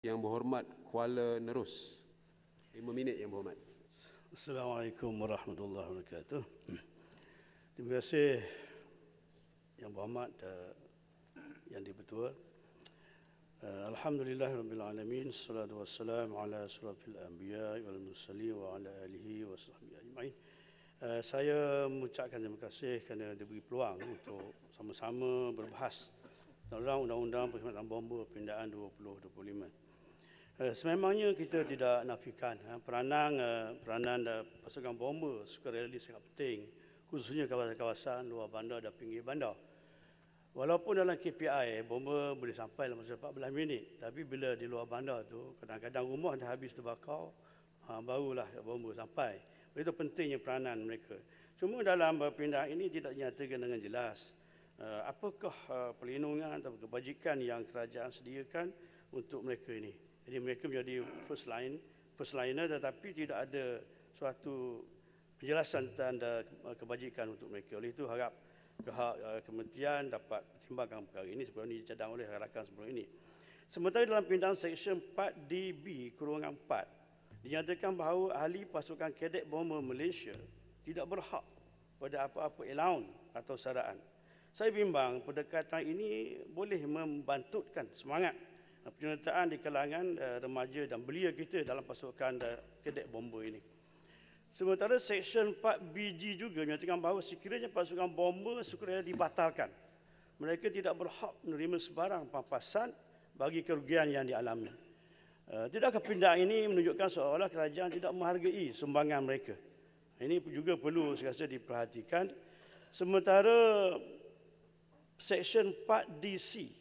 Yang berhormat Kuala Nerus. 5 minit yang berhormat. Assalamualaikum warahmatullahi wabarakatuh. Terima kasih yang berhormat uh, yang dipertua. Uh, Alhamdulillah Rabbil Alamin Salatu wassalamu ala surafil anbiya wal mursalin wa ala alihi wa sahbihi ajma'in uh, Saya mengucapkan terima kasih kerana diberi peluang untuk sama-sama berbahas tentang Undang-Undang Perkhidmatan Bomba Pindaan 2025 Uh, sememangnya kita tidak nafikan uh, peranan uh, peranan pasukan bomba sukarela sangat penting khususnya kawasan-kawasan luar bandar dan pinggir bandar. Walaupun dalam KPI bomba boleh sampai dalam masa 14 minit tapi bila di luar bandar tu kadang-kadang rumah dah habis terbakar uh, barulah bomba sampai. Itu pentingnya peranan mereka. Cuma dalam perpindahan ini tidak dinyatakan dengan jelas apakah perlindungan atau kebajikan yang kerajaan sediakan untuk mereka ini. Jadi mereka menjadi first line, first liner tetapi tidak ada suatu penjelasan tentang kebajikan untuk mereka. Oleh itu harap pihak uh, kementerian dapat pertimbangkan perkara ini sebelum ini dicadang oleh rakan sebelum ini. Sementara dalam pindahan Seksyen 4DB kurungan 4 dinyatakan bahawa ahli pasukan kedek bomber Malaysia tidak berhak pada apa-apa allowance atau saraan. Saya bimbang pendekatan ini boleh membantutkan semangat penyertaan di kalangan uh, remaja dan belia kita dalam pasukan uh, kedek bomba ini. Sementara Seksyen 4BG juga menyatakan bahawa sekiranya pasukan bomba sukarela dibatalkan, mereka tidak berhak menerima sebarang pampasan bagi kerugian yang dialami. Uh, tidakkah pindahan ini menunjukkan seolah-olah kerajaan tidak menghargai sumbangan mereka? Ini juga perlu saya rasa diperhatikan. Sementara Seksyen 4DC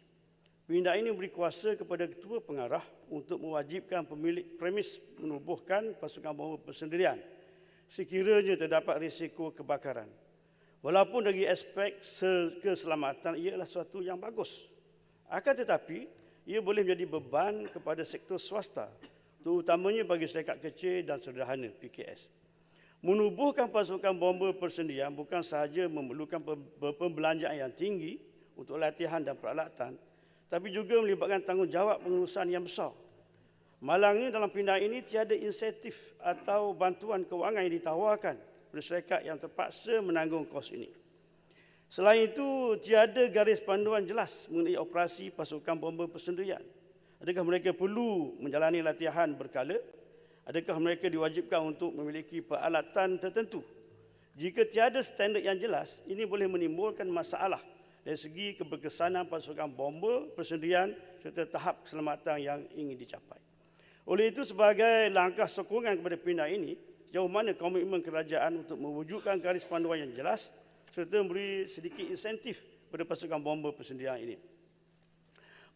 Pindah ini memberi kuasa kepada ketua pengarah untuk mewajibkan pemilik premis menubuhkan pasukan bomba persendirian sekiranya terdapat risiko kebakaran. Walaupun dari aspek keselamatan ia adalah sesuatu yang bagus. Akan tetapi ia boleh menjadi beban kepada sektor swasta terutamanya bagi syarikat kecil dan sederhana PKS. Menubuhkan pasukan bomba persendirian bukan sahaja memerlukan pembelanjaan yang tinggi untuk latihan dan peralatan tapi juga melibatkan tanggungjawab pengurusan yang besar. Malangnya dalam pindahan ini tiada insentif atau bantuan kewangan yang ditawarkan kepada syarikat yang terpaksa menanggung kos ini. Selain itu, tiada garis panduan jelas mengenai operasi pasukan bomba persendirian. Adakah mereka perlu menjalani latihan berkala? Adakah mereka diwajibkan untuk memiliki peralatan tertentu? Jika tiada standard yang jelas, ini boleh menimbulkan masalah dari segi keberkesanan pasukan bomba, persendirian serta tahap keselamatan yang ingin dicapai. Oleh itu sebagai langkah sokongan kepada pindah ini, sejauh mana komitmen kerajaan untuk mewujudkan garis panduan yang jelas serta memberi sedikit insentif kepada pasukan bomba persendirian ini.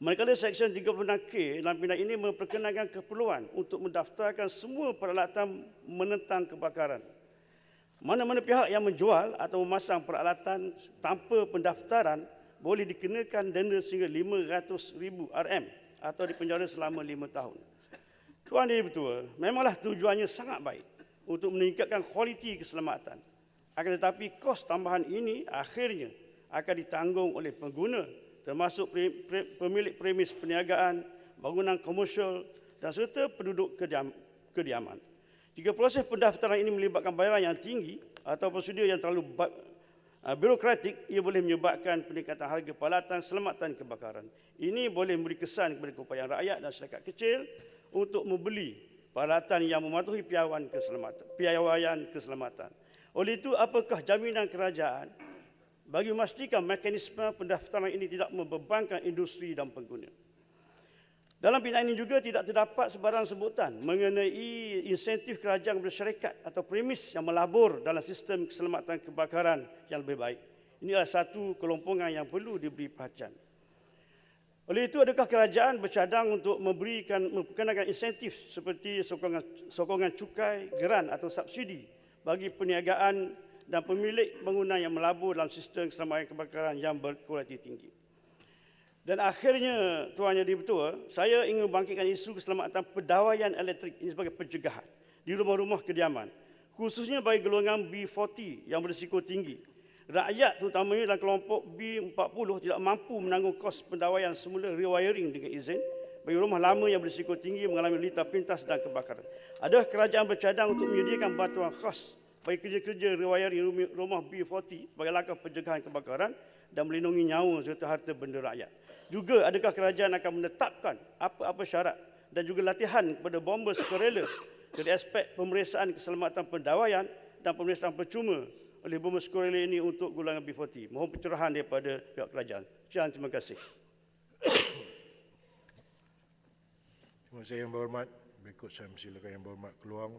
Manakala Seksyen 36K dalam pindah ini memperkenalkan keperluan untuk mendaftarkan semua peralatan menentang kebakaran mana-mana pihak yang menjual atau memasang peralatan tanpa pendaftaran boleh dikenakan denda sehingga RM500,000 RM atau dipenjara selama 5 tahun. Tuan Diri Betul, memanglah tujuannya sangat baik untuk meningkatkan kualiti keselamatan. Akan tetapi kos tambahan ini akhirnya akan ditanggung oleh pengguna termasuk pemilik premis perniagaan, bangunan komersial dan serta penduduk kediaman. Jika proses pendaftaran ini melibatkan bayaran yang tinggi atau prosedur yang terlalu uh, birokratik, ia boleh menyebabkan peningkatan harga peralatan selamatan kebakaran. Ini boleh memberi kesan kepada keupayaan rakyat dan masyarakat kecil untuk membeli peralatan yang mematuhi piawaian keselamatan. Piawaian keselamatan. Oleh itu, apakah jaminan kerajaan bagi memastikan mekanisme pendaftaran ini tidak membebankan industri dan pengguna? Dalam pindahan ini juga tidak terdapat sebarang sebutan mengenai insentif kerajaan kepada syarikat atau premis yang melabur dalam sistem keselamatan kebakaran yang lebih baik. Ini adalah satu kelompongan yang perlu diberi perhatian. Oleh itu, adakah kerajaan bercadang untuk memberikan memperkenalkan insentif seperti sokongan, sokongan cukai, geran atau subsidi bagi perniagaan dan pemilik bangunan yang melabur dalam sistem keselamatan kebakaran yang berkualiti tinggi? Dan akhirnya, Tuan Yang Betul, saya ingin membangkitkan isu keselamatan pedawaian elektrik ini sebagai pencegahan di rumah-rumah kediaman. Khususnya bagi golongan B40 yang berisiko tinggi. Rakyat terutamanya dalam kelompok B40 tidak mampu menanggung kos pendawaian semula rewiring dengan izin bagi rumah lama yang berisiko tinggi mengalami lita pintas dan kebakaran. Adakah kerajaan bercadang untuk menyediakan bantuan khas bagi kerja-kerja riwayat rumah B40 sebagai langkah pencegahan kebakaran dan melindungi nyawa serta harta benda rakyat? Juga adakah kerajaan akan menetapkan apa-apa syarat dan juga latihan kepada bomber sukarela dari aspek pemeriksaan keselamatan pendawaian dan pemeriksaan percuma oleh bomber sukarela ini untuk golongan B40? Mohon pencerahan daripada pihak kerajaan. Sekian, terima kasih. Terima kasih Yang Berhormat. Berikut saya persilakan Yang Berhormat keluar.